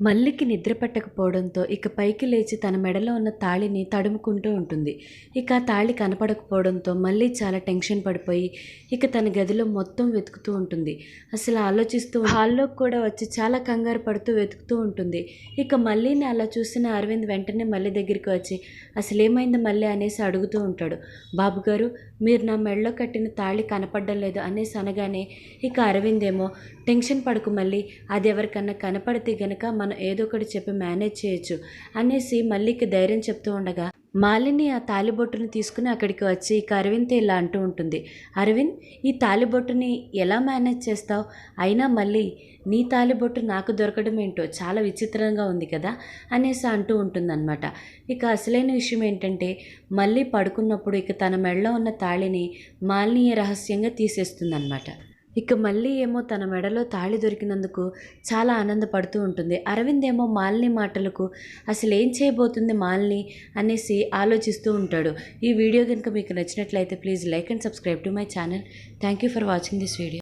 మల్లికి నిద్ర పట్టకపోవడంతో ఇక పైకి లేచి తన మెడలో ఉన్న తాళిని తడుముకుంటూ ఉంటుంది. ఇక ఆ తాళి కనపడకపోవడంతో మళ్ళీ చాలా టెన్షన్ పడిపోయి ఇక తన గదిలో మొత్తం వెతుకుతూ ఉంటుంది. అసలు ఆలోచిస్తూ హాల్లోకి కూడా వచ్చి చాలా కంగారు పడుతూ వెతుకుతూ ఉంటుంది. ఇక మళ్ళీని అలా చూసిన అరవింద్ వెంటనే మళ్ళీ దగ్గరికి వచ్చి అసలు ఏమైంది మళ్ళీ? అనేసి అడుగుతూ ఉంటాడు. బాబు గారు మీరు నా మెడలో కట్టిన తాళి కనపడడం లేదు అనేసి అనగానే ఇక అరవింద్ ఏమో టెన్షన్ పడకు మళ్ళీ అది ఎవరికన్నా కనపడితే గనక మనం ఏదో ఒకటి చెప్పి మేనేజ్ చేయొచ్చు అనేసి మల్లికి ధైర్యం చెప్తూ ఉండగా మాలిని ఆ తాలిబొట్టును తీసుకుని అక్కడికి వచ్చి ఇక అరవింద్తో ఇలా అంటూ ఉంటుంది. అరవింద్ ఈ తాలిబొట్టుని ఎలా మేనేజ్ చేస్తావు? అయినా మళ్ళీ నీ తాలిబొట్టు నాకు దొరకడం ఏంటో చాలా విచిత్రంగా ఉంది కదా అనేసి అంటూ ఉంటుందన్నమాట. ఇక అసలైన విషయం ఏంటంటే మళ్ళీ పడుకున్నప్పుడు ఇక తన మెడలో ఉన్న తాళిని మాలిని రహస్యంగా తీసేస్తుందన్నమాట. ఇక మళ్ళీ ఏమో తన మెడలో తాళి దొరికినందుకు చాలా ఆనందపడుతూ ఉంటుంది. అరవింద్ ఏమో మాలిని మాటలకు అసలు ఏం చేయబోతుంది మాలిని అనేసి ఆలోచిస్తూ ఉంటాడు. ఈ వీడియో కనుక మీకు నచ్చినట్లయితే please like and subscribe to my channel. Thank you for watching this video.